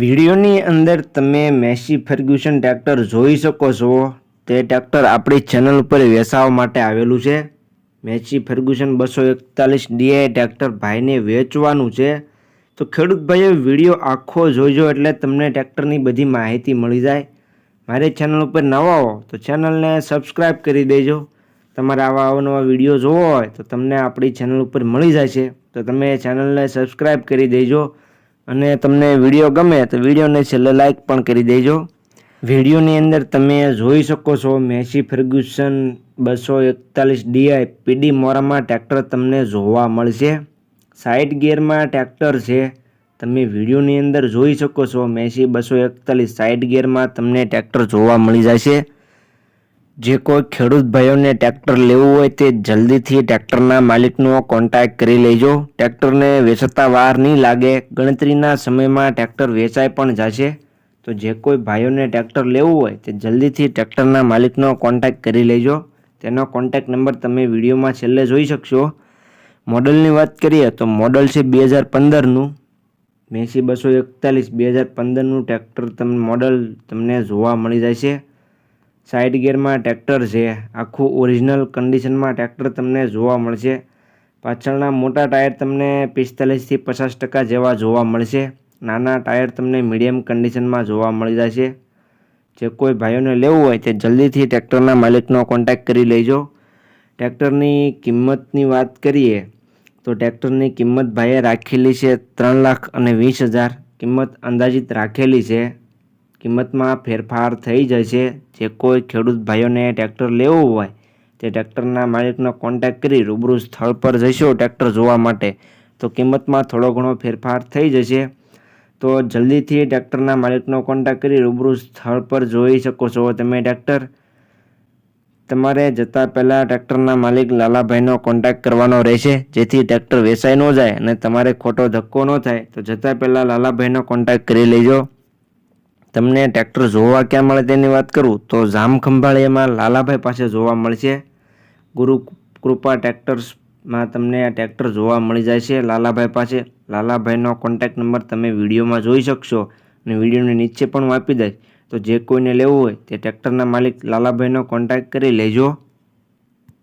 વિડીયોની અંદર તમે મેસી ફર્ગ્યુસન ટ્રેક્ટર જોઈ શકો છો. તે ટ્રેક્ટર આપણી ચેનલ ઉપર વેચાવા માટે આવેલું છે. મેસી ફર્ગ્યુસન બસો એકતાલીસ ડીઆઈ ટ્રેક્ટર ભાઈને વેચવાનું છે. તો ખેડૂત ભાઈઓ, વીડિયો આખો જોઈજો એટલે તમને ટ્રેક્ટરની બધી માહિતી મળી જાય. મારી ચેનલ ઉપર નવા હો તો ચેનલને સબસ્ક્રાઈબ કરી દેજો. તમારે આવા અવનવા વીડિયો જોવો હોય તો તમને આપણી ચેનલ ઉપર મળી જાય છે. તો તમે ચેનલને સબસ્ક્રાઈબ કરી દેજો. અને તમને વીડિયો ગમે તો વિડીયોને છેલ્લે લાઇક પણ કરી દેજો. વિડીયોની અંદર તમે જોઈ શકો છો મેસી ફર્ગ્યુસન બસો એકતાલીસ ડીઆઈ પીડી મોરામાં ટ્રેક્ટર તમને જોવા મળશે. સાઈડ ગિયરમાં ટ્રેક્ટર છે. તમે વિડીયોની અંદર જોઈ શકો છો મેસી બસો એકતાલીસ સાઈડ ગિયરમાં તમને ટ્રેક્ટર જોવા મળી જશે. જે કોઈ ખેડૂત ભાઈઓને ટ્રેક્ટર લેવું હોય તે જલ્દીથી ટ્રેક્ટરના માલિકનો કોન્ટેક્ટ કરી લેજો. ટ્રેક્ટરને વેચતા વાર નહીં લાગે. ગણતરીના સમયમાં ટ્રેક્ટર વેચાઈ પણ જશે. તો જે કોઈ ભાઈઓને ટ્રેક્ટર લેવું હોય તે જલ્દીથી ટ્રેક્ટરના માલિકનો કોન્ટેક્ટ કરી લેજો. તેનો કોન્ટેક્ટ નંબર તમે વિડીયોમાં છેલ્લે જોઈ શકશો. મોડલની વાત કરીએ તો મોડલ છે બે હજાર પંદરનું. મેસી બસો એકતાલીસ, બે હજાર પંદરનું ટ્રેક્ટર તમને મોડલ તમને જોવા મળી જાય છે સાઈડ ગિયરમાં ટ્રેક્ટર છે. આખું ઓરિજિનલ કન્ડિશનમાં ટ્રેક્ટર તમને જોવા મળશે. પાછળના મોટા ટાયર તમને પિસ્તાલીસથી પચાસ ટકા જેવા જોવા મળશે. નાના ટાયર તમને મીડિયમ કન્ડિશનમાં જોવા મળી જશે. જે કોઈ ભાઈઓને લેવું હોય તે જલ્દીથી ટ્રેક્ટરના માલિકનો કોન્ટેક્ટ કરી લેજો. ટ્રેક્ટરની કિંમતની વાત કરીએ, તો ટ્રેક્ટરની કિંમત ભાઈએ રાખેલી છે ત્રણ લાખ અને વીસ હજાર. કિંમત અંદાજિત રાખેલી છે કિંમતમાં ફેરફાર થઈ જશે જે કોઈ ખેડૂત ભાઈઓને ટ્રેક્ટર લેવું હોય, તે ટ્રેક્ટરના માલિકનો કોન્ટેક્ટ કરી રૂબરૂ સ્થળ પર જશો ટ્રેક્ટર જોવા માટે. તો કિંમતમાં થોડો ઘણો ફેરફાર થઈ જશે. તો જલ્દીથી ટ્રેક્ટરના માલિકનો કોન્ટેક્ટ કરી રૂબરૂ સ્થળ પર જોઈ શકો છો તમે ટ્રેક્ટર. તમારે જતાં પહેલાં ટ્રેક્ટરના માલિક લાલાભાઈનો કોન્ટેક્ટ કરવાનો રહેશે. જેથી ટ્રેક્ટર વેચાઈ ન જાય અને તમારે ખોટો ધક્કો ન થાય. તો જતાં પહેલાં લાલાભાઈનો કોન્ટેક્ટ કરી લેજો. તમને ટ્રેક્ટર જોવા ક્યાં મળે તેની વાત કરું તો જામખંભાળિયામાં લાલાભાઈ પાસે જોવા મળશે. ગુરુ કૃપા ટ્રેક્ટર્સમાં તમને આ ટ્રેક્ટર જોવા મળી જાય છે લાલાભાઈ પાસે. લાલાભાઈનો કોન્ટેક્ટ નંબર તમે વિડીયોમાં જોઈ શકશો અને વિડીયોની નીચે પણ હું આપી દઈશ. તો જે કોઈને લેવું હોય તે ટ્રેક્ટરના માલિક લાલાભાઈનો કોન્ટેક્ટ કરી લેજો.